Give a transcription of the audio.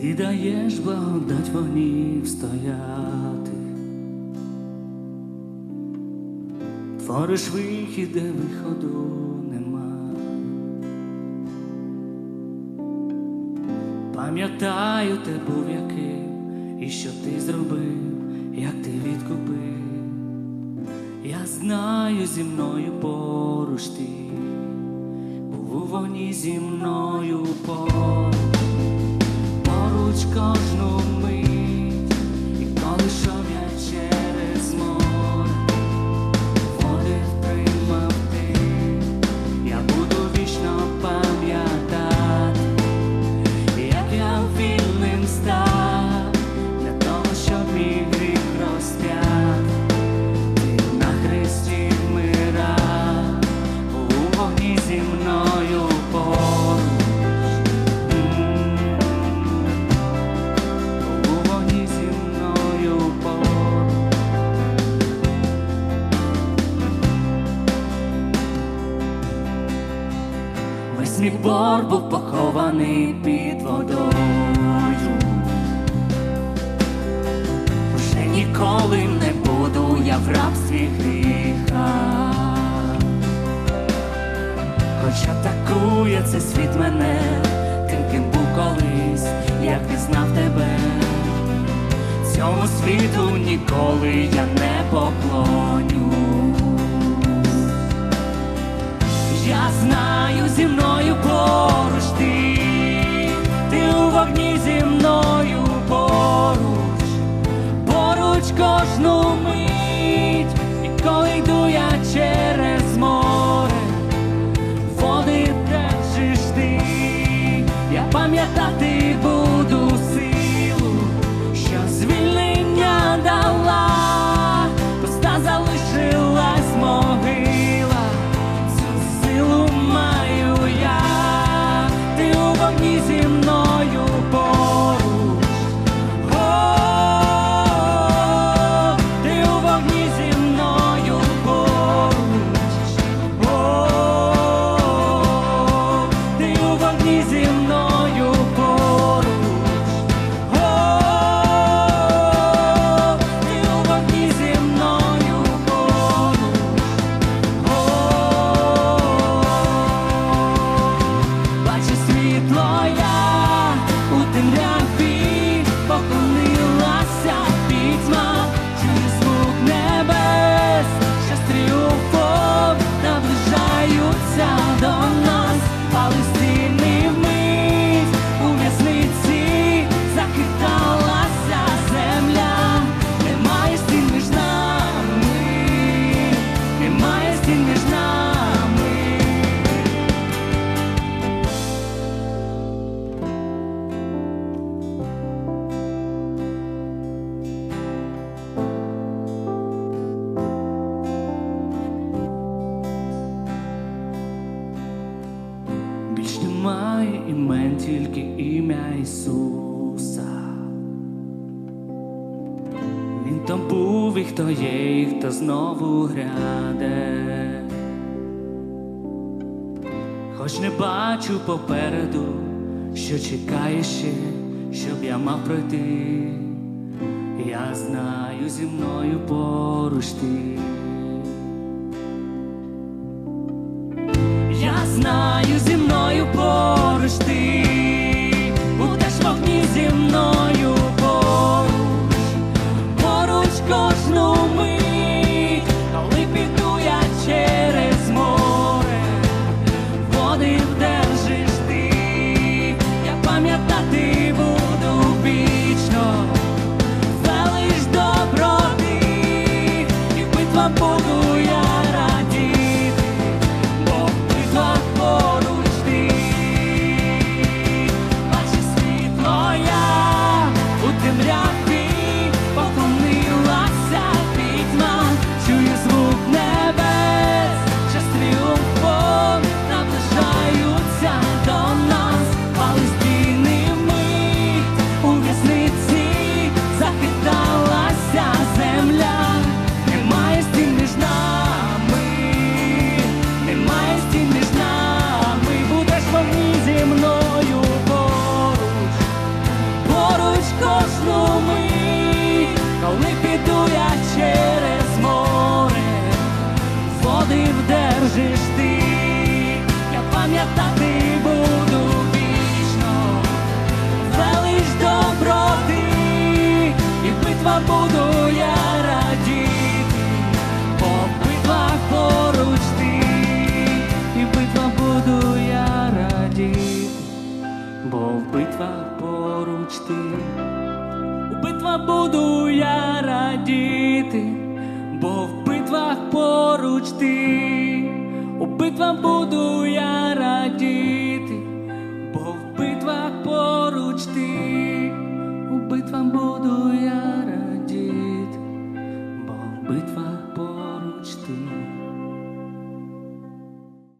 Ти даєш благодать вогнів стояти, твориш вихід, де виходу нема. Пам'ятаю, ти був яким, і що ти зробив, як ти відкупив. Я знаю, зі мною поруч ти, був у зі мною поруч, поруч кожну мій бор був похований під водою. Вже ніколи не буду я в рабстві гріха. Хоча атакує цей світ мене, тим, ким був колись, я пізнав тебе. Цьому світу ніколи я не поклоню. Я знаю зі мною кожну у Немає імен, тільки ім'я Ісуса. Він там був, і хто є, і хто знову гряде. Хоч не бачу попереду, що чекає ще, щоб я мав пройти. Я знаю зі мною поруч ти. Я знаю зі мною поруч ти, піду я через море, води вдержиш ти, я пам'ятати У буду я радіти, бо в битвах поруч ти, у битвах буду я радіти,